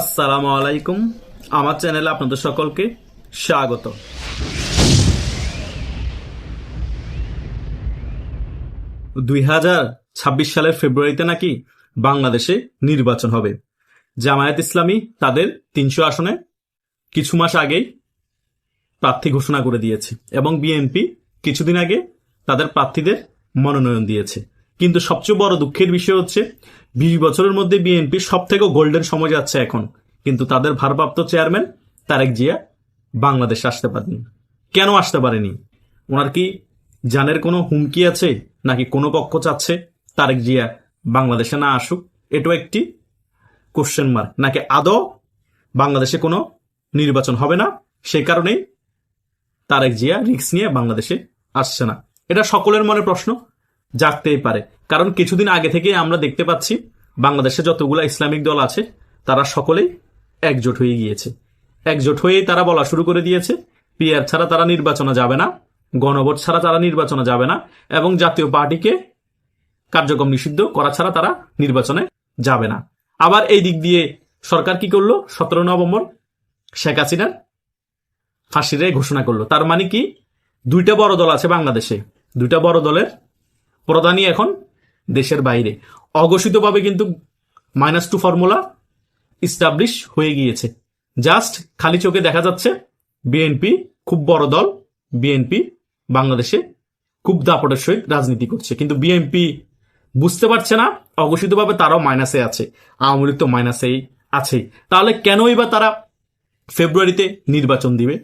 আসসালামু আলাইকুম। আমার চ্যানেলে আপনাদের সকলকে স্বাগত। দুই হাজার ছাব্বিশ সালের ফেব্রুয়ারিতে নাকি বাংলাদেশে নির্বাচন হবে। জামায়াত ইসলামী তাদের তিনশো আসনে কিছু মাস আগেই প্রার্থী ঘোষণা করে দিয়েছে এবং বিএনপি কিছুদিন আগে তাদের প্রার্থীদের মনোনয়ন দিয়েছে। কিন্তু সবচেয়ে বড় দুঃখের বিষয় হচ্ছে বিশ বছরের মধ্যে বিএনপি সব থেকে গোল্ডেন সময় যাচ্ছে এখন। কিন্তু তাদের ভারপ্রাপ্ত চেয়ারম্যান তারেক জিয়া বাংলাদেশ আসতে পারেনি। কেন আসতে পারেনি? ওনার কি জানের কোনো হুমকি আছে, নাকি কোনো পক্ষ চাচ্ছে তারেক জিয়া বাংলাদেশে না আসুক? এটাও একটি কোশ্চেন মার্ক নাকি আদৌ বাংলাদেশে কোনো নির্বাচন হবে না? সেই কারণেই তারেক জিয়া রিক্স নিয়ে বাংলাদেশে আসছে না। এটা সকলের মনে প্রশ্ন। জাগতেই পারে। কারণ কিছুদিন আগে থেকে আমরা দেখতে পাচ্ছি, বাংলাদেশে যতগুলো ইসলামিক দল আছে, তারা সকলেই একজোট হয়ে গিয়েছে। একজোট হয়েই তারা বলা শুরু করে দিয়েছে পিয়ার ছাড়া তারা নির্বাচনে যাবে না, গণভোট ছাড়া তারা নির্বাচনে যাবে না, এবং জাতীয় পার্টিকে কার্যক্রম নিষিদ্ধ করা ছাড়া তারা নির্বাচনে যাবে না। আবার এই দিক দিয়ে সরকার কি করল? সতেরো নভেম্বর শেখ হাসিনার ফাঁসির ঘোষণা করল। তার মানে কি? দুইটা বড় দল আছে বাংলাদেশে। দুইটা বড় দলের প্রধানই এখন দেশের বাইরে। অঘোষিতভাবে কিন্তু মাইনাস টু ফর্মুলা ইস্টাবলিশ হয়ে গিয়েছে। জাস্ট খালি চোখে দেখা যাচ্ছে বিএনপি খুব বড় দল বিএনপি বাংলাদেশে খুব দাপটের সহিত রাজনীতি করছে। কিন্তু বিএনপি বুঝতে পারছে না, অঘোষিতভাবে তারাও মাইনাসে আছে, আওয়ামী লীগ তো মাইনাসেই আছে তাহলে কেনই বা তারা ফেব্রুয়ারিতে নির্বাচন দিবে?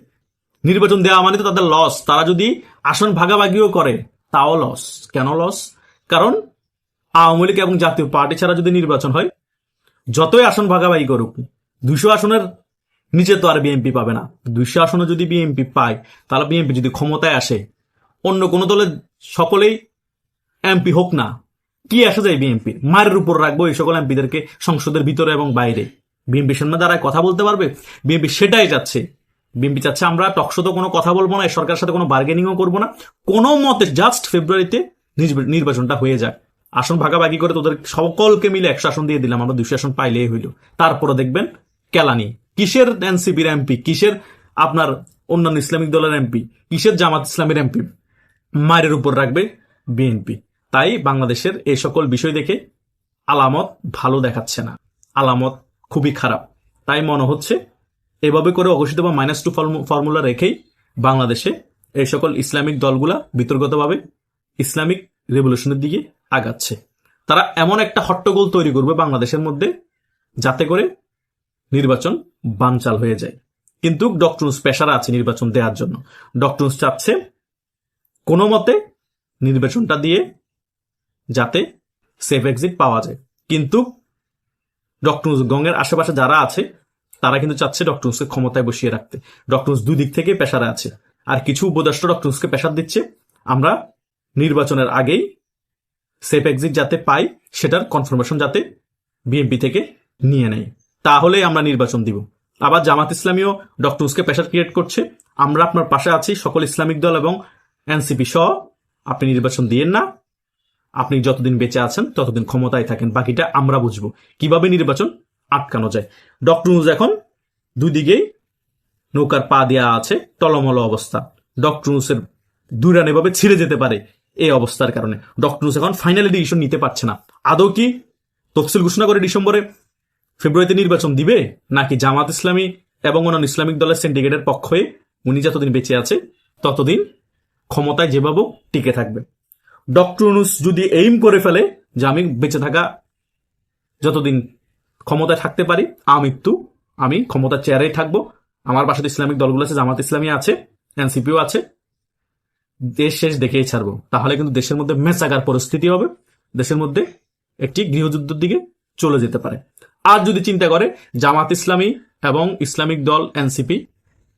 নির্বাচন দেওয়া মানে তো তাদের লস তারা যদি আসন ভাগাভাগিও করে তাও লস কেন লস কারণ আওয়ামী লীগ এবং জাতীয় পার্টি ছাড়া যদি নির্বাচন হয়, যতই আসন ভাগাভাগি করুক দুশো আসনের নিচে তো আর বিএনপি পাবে না। দুইশো আসনে যদি বিএনপি পায়, তাহলে বিএনপি যদি ক্ষমতায় আসে, অন্য কোনো দলের সকলেই এমপি হোক না, কি আসা যায় বিএনপির? মায়ের উপর রাখব এই সকল এমপিদেরকে সংসদের ভিতরে এবং বাইরে। বিএনপি সামনে দ্বারা কথা বলতে পারবে? বিএনপি সেটাই চাচ্ছে। বিএনপি চাচ্ছে আমরা টকশোতে কোনো কথা বলব না সরকারের সাথে কোনো বার্গেনিংও করব না। কোনো মতে জাস্ট ফেব্রুয়ারিতে নির্ব- নির্বাচনটা হয়ে যায়। আসন ভাগাভাগি করে তোদের সকলকে মিলে একশো আসন দিয়ে দিলাম, আমরা দুশো আসন পাইলেই হইল। তারপরে দেখবেন কেলানি। কিসের এনসিপির এমপি? কিসের আপনার অন্যান্য ইসলামিক দলের এমপি? কিসের জামাত ইসলামের এমপি? মায়ের উপর রাখবে বিএনপি। তাই বাংলাদেশের এই সকল বিষয় দেখে আলামত ভালো দেখাচ্ছে না। আলামত খুবই খারাপ। তাই মনে হচ্ছে এভাবে করে অঘোষিত বা মাইনাস টু ফর্মুলা রেখেই বাংলাদেশে এই সকল ইসলামিক দলগুলা বিতর্কতভাবে ইসলামিক রেভলিউশনের দিকে আগাচ্ছে। তারা এমন একটা হট্টগোল তৈরি করবে বাংলাদেশের মধ্যে যাতে করে নির্বাচন বানচাল হয়ে যায়। কিন্তু ডক্টরস পেশারা আছে নির্বাচন দেওয়ার জন্য। ডক্টরস চাচ্ছে কোনো মতে নির্বাচনটা দিয়ে যাতে সেফ এক্সিট পাওয়া যায়। কিন্তু ডক্টরস গঙ্গের আশেপাশে যারা আছে তারা কিন্তু চাচ্ছে ডক্টরসকে ক্ষমতায় বসিয়ে রাখতে। ডক্টরস দুই দিক থেকে পেশারা আছে। আর কিছু উপদেষ্টা ডক্টরসকে পেশার দিচ্ছে। আমরা নির্বাচনের আগেই সেফ এক্সিট যাতে পাই, সেটার কনফার্মেশন যাতে বিএনপি থেকে নিয়ে নেয় তাহলে আমরা নির্বাচন দিব। আবার জামাত ইসলামীও ডক্টরসকে প্রেশার ক্রিয়েট করছে। আমরা আপনার পাশে আছি, সকল ইসলামিক দল এবং এনসিপি সহ। আপনি নির্বাচন দিয়েন না। আপনি যতদিন বেঁচে আছেন, ততদিন ক্ষমতায় থাকেন। বাকিটা আমরা বুঝব। কীভাবে নির্বাচন? আটকানো যায়। ডক্টর এখন দুদিকেই নৌকার পা দেওয়া আছে, টলমল অবস্থা। ডক্টরসের দুই রান এভাবে ছিঁড়ে যেতে পারে এই অবস্থার কারণে। ডক্টরস এখন ফাইনালি ডিসিশন নিতে পারছে না। আদৌ কি তফসিল ঘোষণা করে ডিসেম্বরে ফেব্রুয়ারিতে নির্বাচন দিবে, নাকি জামাত ইসলামী এবং অন্যান্য ইসলামিক দলের সিন্ডিকেটের পক্ষে উনি যতদিন বেঁচে আছে, ততদিন ক্ষমতায় যেভাবে টিকে থাকবে। ডক্টর ইউনুস যদি এইম করে ফেলে যে আমি বেঁচে থাকা যতদিন ক্ষমতায় থাকতে পারি। আমৃত্যু, আমি ক্ষমতার চেয়ারেই থাকব। আমার বাসাতে ইসলামিক দলগুলো আছে, জামাত ইসলামী আছে, এনসিপিও আছে, দেশ শেষ দেখেই ছাড়বো। তাহলে কিন্তু দেশের মধ্যে মেচাগার পরিস্থিতি হবে। দেশের মধ্যে একটি গৃহযুদ্ধের দিকে চলে যেতে পারে। আর যদি চিন্তা করে, জামাত ইসলামী এবং ইসলামিক দল, এনসিপি,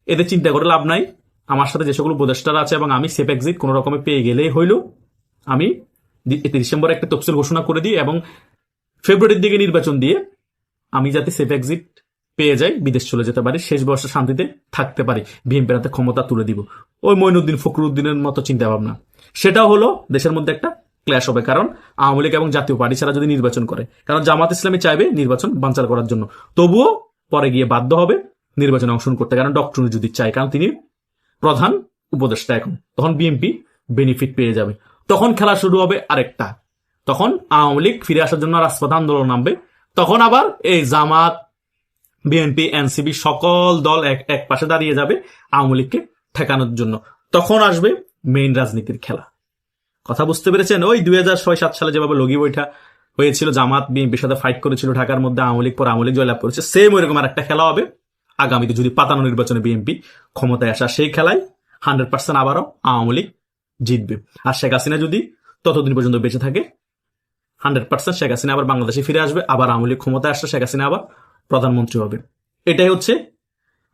এদের চিন্তা করে লাভ নাই। আমার সাথে যে সকল উপদেষ্টারা আছে এবং আমি সেফ এক্সিট কোনো রকমে পেয়ে গেলেই হইল। আমি ডিসেম্বরে একটা তফসিল ঘোষণা করে দিই এবং ফেব্রুয়ারির দিকে নির্বাচন দিয়ে আমি যাতে সেফ এক্সিট পেয়ে যাই, বিদেশ চলে যেতে পারি, শেষ বর্ষে শান্তিতে থাকতে পারি বিএনপির হাতে ক্ষমতা তুলে দিব। ওই মইনুদ্দিন ফখরুদ্দিনের মতো চিন্তা ভাবনা সেটাও হলো দেশের মধ্যে একটা ক্ল্যাশ হবে, কারণ আওয়ামী লীগ এবং জাতীয় পার্টি ছাড়া যদি নির্বাচন করে, কারণ জামাত ইসলামী চাইবে নির্বাচন বানচাল করার জন্য। তবুও পরে গিয়ে বাধ্য হবে নির্বাচনে অংশগ্রহণ করতে, কারণ ডক্টর যদি চায়, কারণ তিনি প্রধান উপদেষ্টা এখন। তখন বিএনপি বেনিফিট পেয়ে যাবে। তখন খেলা শুরু হবে আরেকটা। তখন আওয়ামী লীগ ফিরে আসার জন্য রাজপথে আন্দোলন নামবে। তখন আবার এই জামাত, বিএনপি এনসিবি সকল দল এক এক পাশে দাঁড়িয়ে যাবে আওয়ামী লীগকে ঠেকানোর জন্য। তখন আসবে মেইন রাজনীতির খেলা। কথা বুঝতে পেরেছেন? ওই দুই হাজার ছয় সাত সালে যেভাবে লগি বৈঠা হয়েছিল, জামাত বিএনপির সাথে ফাইট করেছিল ঢাকার মধ্যে, আওয়ামী লীগ পর আওয়ামী লীগ জয়লাভ করেছে সেম ওইরকম আর একটা খেলা হবে। আগামীতে যদি পাতানো নির্বাচনে বিএনপি ক্ষমতায় আসা সেই খেলায় হান্ড্রেড পার্সেন্ট আবারও আওয়ামী লীগ জিতবে। আর শেখ হাসিনা যদি ততদিন পর্যন্ত বেঁচে থাকে হান্ড্রেড পার্সেন্ট শেখ হাসিনা আবার বাংলাদেশে ফিরে আসবে, আবার আওয়ামী ক্ষমতায় আসলে শেখ হাসিনা আবার প্রধানমন্ত্রী হবে। এটাই হচ্ছে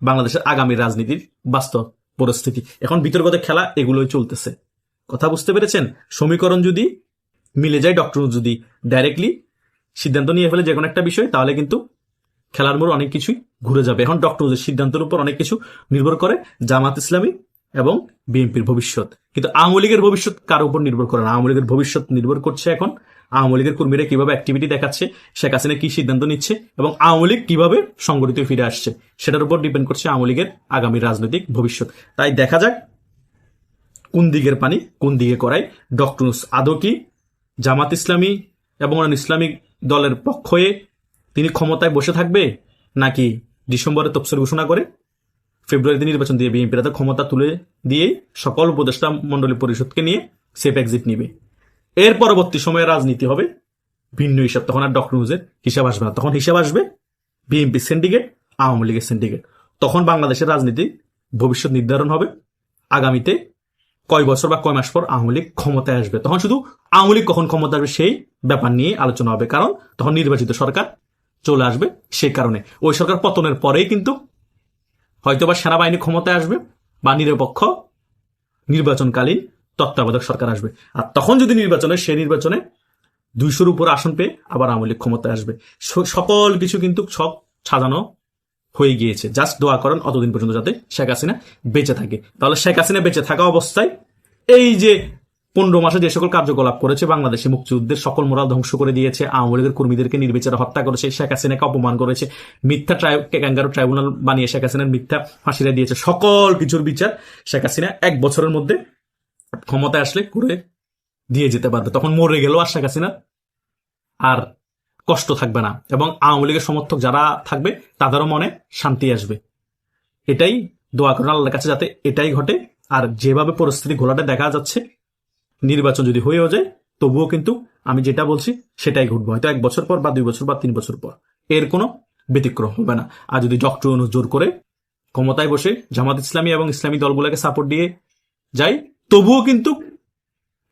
বাংলাদেশের আগামী রাজনীতির বাস্তব পরিস্থিতি। এখন বিতর্কতে খেলা এগুলোই চলতেছে। কথা বুঝতে পেরেছেন? সমীকরণ যদি মিলে যায়, ডক্টর যদি ডাইরেক্টলি সিদ্ধান্ত নিয়ে ফেলে যে কোনো একটা বিষয়, তাহলে কিন্তু খেলার মোড় অনেক কিছুই ঘুরে যাবে। এখন ডক্টর সিদ্ধান্তের উপর অনেক কিছু নির্ভর করে জামাত ইসলামী এবং বিএনপির ভবিষ্যৎ। কিন্তু আওয়ামী লীগের ভবিষ্যৎ কার উপর নির্ভর করে না। আওয়ামী লীগের ভবিষ্যৎ নির্ভর করছে এখন আওয়ামী লীগের কর্মীরা কীভাবে অ্যাক্টিভিটি দেখাচ্ছে, শেখ হাসিনা কি সিদ্ধান্ত নিচ্ছে এবং আওয়ামী লীগ কীভাবে সংগঠিত ফিরে আসছে, সেটার উপর ডিপেন্ড করছে আওয়ামী লীগের আগামী রাজনৈতিক ভবিষ্যৎ। তাই দেখা যাক কোন দিকের পানি, কোন দিকে করায়। ডক্টর আদৌ কি জামাত ইসলামী এবং অন্যান্য ইসলামিক দলের পক্ষ হয়ে তিনি ক্ষমতায় বসে থাকবে, নাকি ডিসেম্বরে তফসিল ঘোষণা করে ফেব্রুয়ারিতে নির্বাচন দিয়ে বিএনপির হাতে ক্ষমতা তুলে দিয়ে সকল উপদেষ্টা মন্ডলী পরিষদকে নিয়ে সেফ এক্সিট নিবে। এর পরবর্তী সময়ে রাজনীতি হবে। ভিন্ন হিসাব, তখন আর ডক্টর নুজের হিসাব আসবে না। তখন হিসাব আসবে বিএনপি সিন্ডিকেট আওয়ামী লীগের সিন্ডিকেট তখন বাংলাদেশের রাজনীতি ভবিষ্যৎ নির্ধারণ হবে। আগামীতে কয় বছর বা কয় মাস পর আওয়ামী লীগ ক্ষমতায় আসবে? তখন শুধু আওয়ামী লীগ কখন ক্ষমতা আসবে সেই ব্যাপার নিয়ে আলোচনা হবে। কারণ তখন নির্বাচিত সরকার চলে আসবে সেই কারণে। ওই সরকার পতনের পরেই কিন্তু হয়তোবা সেনাবাহিনী ক্ষমতায় আসবে বা নিরপেক্ষ নির্বাচনকালীন তত্ত্বাবধায়ক সরকার আসবে। আর তখন যদি নির্বাচনে সেই নির্বাচনে দুইশোর উপর আসন পেয়ে আবার আওয়ামী লীগ ক্ষমতায় আসবে। সকল কিছু কিন্তু সব সাজানো হয়ে গিয়েছে। জাস্ট দোয়া করেন অতদিন পর্যন্ত যাতে শেখ হাসিনা বেঁচে থাকে। তাহলে শেখ হাসিনা বেঁচে থাকা অবস্থায় এই যে পনেরো মাসে যে সকল কার্যকলাপ করেছে, বাংলাদেশে মুক্তিযুদ্ধের সকল মোরাল ধ্বংস করে দিয়েছে, আওয়ামী লীগের কর্মীদেরকে নির্বিচারে হত্যা করেছে, শেখ হাসিনাকে অপমান করেছে, মিথ্যা ক্যাঙ্গারো ট্রাইব্যুনাল বানিয়ে শেখ হাসিনার মিথ্যা ফাঁসিরা দিয়েছে, সকল কিছুর বিচার শেখ হাসিনা এক বছরের মধ্যে ক্ষমতায় আসলে করে দিয়ে যেতে পারবে তখন মরে গেল আর শেখ হাসিনা। আর কষ্ট থাকবে না। এবং আওয়ামী লীগের সমর্থক যারা থাকবে, তাদেরও মনে শান্তি আসবে। এটাই দোয়া করেন আল্লাহর কাছে যাতে এটাই ঘটে। আর যেভাবে পরিস্থিতি ঘোলাটা দেখা যাচ্ছে, নির্বাচন যদি হয়েও যায়, তবুও কিন্তু আমি যেটা বলছি, সেটাই ঘটবে। হয়তো এক বছর পর বা দুই বছর বা তিন বছর পর। এর কোনো ব্যতিক্রম হবে না। আর যদি ডক্টর অনু জোর করে ক্ষমতায় বসে জামাত ইসলামী এবং ইসলামী দলগুলোকে সাপোর্ট দিয়ে যায় তবুও কিন্তু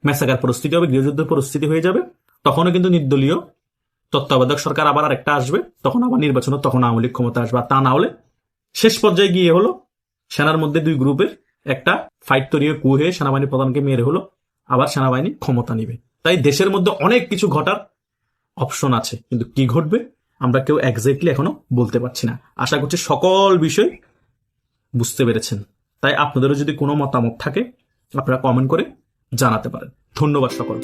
মেসাকার পরিস্থিতি হবে, গৃহযুদ্ধের পরিস্থিতি হয়ে যাবে। তখনও কিন্তু নির্দলীয় তত্ত্বাবধায়ক সরকার আবার আরেকটা আসবে, তখন আবার নির্বাচন তখন আওয়ামী লীগ ক্ষমতা আসবে। তা না হলে শেষ পর্যায়ে গিয়ে হলো সেনার মধ্যে দুই গ্রুপের একটা ফাইট তৈরি কু হয়ে সেনাবাহিনী প্রধানকে মেরে হলো, আবার সেনাবাহিনী ক্ষমতা নিবে। তাই দেশের মধ্যে অনেক কিছু ঘটার অপশন আছে, কিন্তু কি ঘটবে আমরা কেউ একজাক্টলি এখনও বলতে পারছি না। আশা করছি সকল বিষয় বুঝতে পেরেছেন। তাই আপনাদেরও যদি কোনো মতামত থাকে আপনারা কমেন্ট করে জানাতে পারেন। ধন্যবাদ সকল